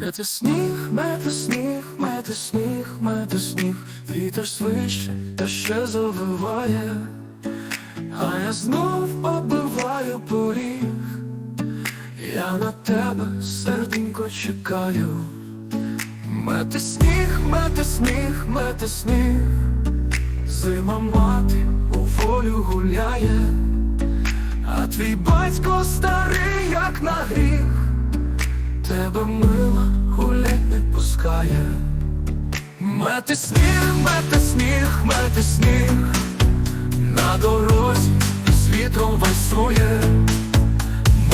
Мете сніг, мете сніг, мете сніг, мете сніг, вітер свище та ще завиває, а я знов оббиваю поріг, я на тебе серденько чекаю. Мете сніг, мете сніг, мете сніг, зима мати у волю гуляє, а твій батько старий, як на гріх, тебе мила гулять не пускає. Мете сніг, мете сніг, мете сніг, на дорозі з вітром вальсує,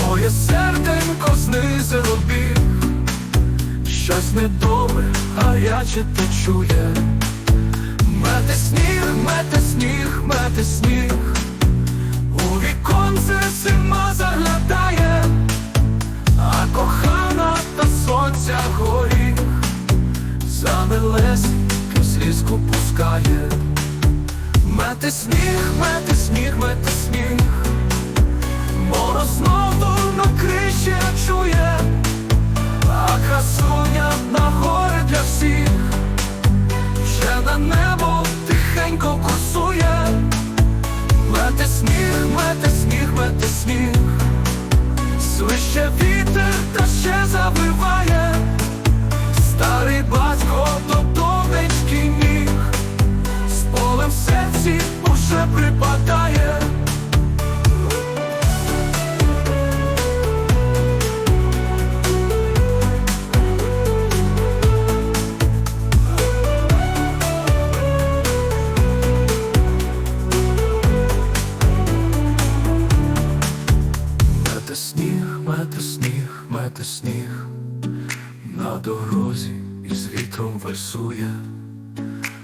моє серденько знизило біг. Щось недобре, гаряче те чує. Мете сніг, мете сніг, мете сніг, замилесеньким слізку пускає. Мете сніг, мете сніг, мете сніг, мороз знову на криші чує. А красуня на гори для всіх, ще на небо тихенько курсує, мете сніг, мете сніг, мете сніг, свище Мете сніг, мете сніг, мете сніг, на дорозі із вітром вальсує,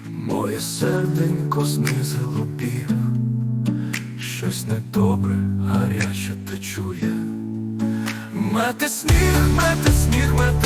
моє серденько знизило біг, щось недобре, гаряче те чує. Мете сніг, мете сніг, мете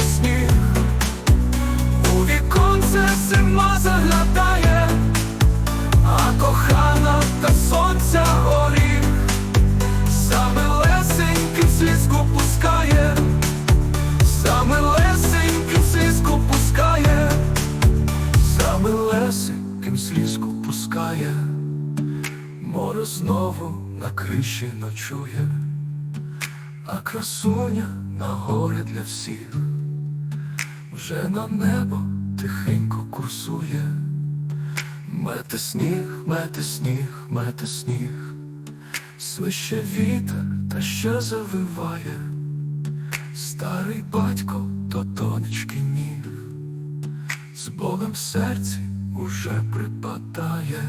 знову на криші ночує, а красуня на горі для всіх, вже на небо тихенько курсує, мете сніг, мете сніг, мете сніг. Свище вітер та що завиває, старий батько до донечки ніг, з болем в серці уже припадає.